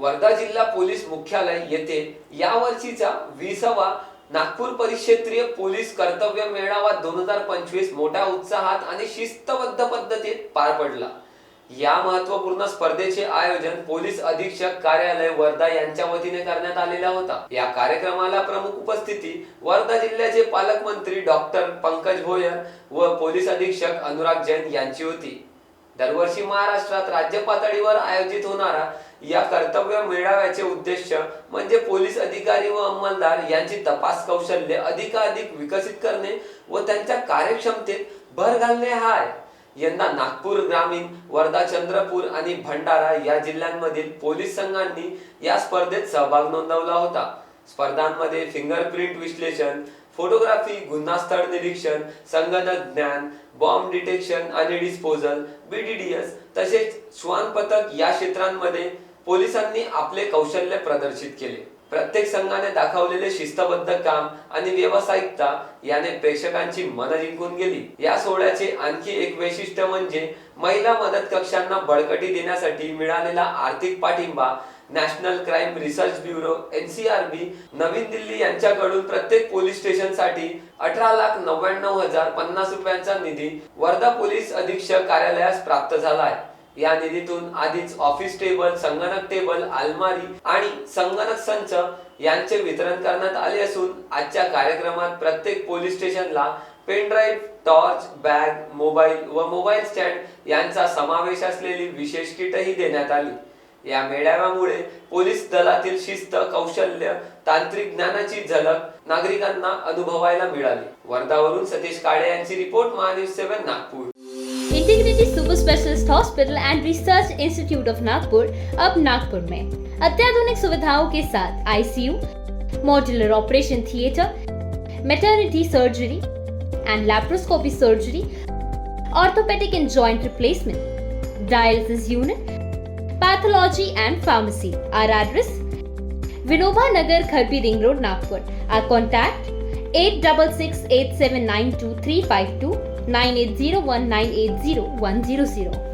वर्धा जिल्हा पोलीस मुख्यालय येथे यावर्षीचा विसावा नागपूर परिक्षेत्रीय पोलीस कर्तव्य मेळावा दोन हजार पंचवीस मोठ्या उत्साहात आणि शिस्तबद्ध पद्धतीत पार पडला. या महत्त्वपूर्ण स्पर्धेचे आयोजन पोलीस अधीक्षक कार्यालय वर्धा यांच्या वतीने करण्यात आलेला होता. या कार्यक्रमाला प्रमुख उपस्थिती वर्धा जिल्ह्याचे पालकमंत्री डॉक्टर पंकज भोयर व पोलीस अधीक्षक अनुराग जैन यांची होती. दरवर्षी महाराष्ट्रात राज्य पातळीवर आयोजित होणारा या कर्तव्य मेळाव्याचे उद्देश म्हणजे पोलीस अधिकारी व अंमलदार यांची तपास कौशल्य अधिकाधिक विकसित करणे व त्यांच्या कार्यक्षमतेत भर घालणे हा आहे यंदा नागपूर ग्रामीण वर्धा चंद्रपूर आणि भंडारा या जिल्ह्यांमधील पोलीस संघांनी या स्पर्धेत सहभाग नोंदवला होता. स्पर्धांमध्ये फिंगरप्रिंट विश्लेषण फोटोग्राफी गुन्हास्थळ निरीक्षण संगणक ज्ञान बॉम्ब डिटेक्शन आणि डिस्पोजल बीडीडीएस तसेच श्वान पथक या क्षेत्रांमध्ये पोलिसांनी आपले कौशल्य प्रदर्शित केले. प्रत्येक संघाने दाखवलेले शिस्तबद्ध काम आणि व्यावसायिकता याने प्रेक्षकांची मन जिंकून गेली. या सोहळ्याचे आणखी एक वैशिष्ट्य म्हणजे महिला मदत कक्षांना बळकटी देण्यासाठी मिळालेला आर्थिक पाठिंबा national crime research bureau NCRB नवीन दिल्ली यांच्याकडून प्रत्येक पोलीस स्टेशनसाठी अठरा लाख नव्याण्णव हजार पन्नास रुपयांचा निधी वर्धा पोलीस अधीक्षक कार्यालयास प्राप्त झाला आहे. या निधीतून आधीच ऑफिस टेबल संगणक टेबल अलमारी आणि संगणक संच यांचे वितरण करण्यात आले असून आजच्या कार्यक्रमात प्रत्येक पोलीस स्टेशनला पेनड्राईव्ह टॉर्च बॅग मोबाईल व मोबाईल स्टँड यांचा समावेश असलेली विशेष किटही देण्यात आली. या मेळाव्यामुळे पोलीस दलातील शिस्त कौशल्य तांत्रिक ज्ञानाची झलक नागरिकांना अनुभवायला मिळाली. वर्धावरून सतीश काळे यांची report Mahanews seven Nagpur. Integrity super specialist hospital and research institute of Nagpur अब नागपुर में. अत्याधुनिक सुविधाओं के साथ ICU modular operation theatre maternity surgery and laparoscopy surgery orthopedic and joint replacement dialysis unit pathology and pharmacy. Our address Vinoba Nagar, Kharbi Ring Road, Nagpur. Our contact 866 879 2352 9801 980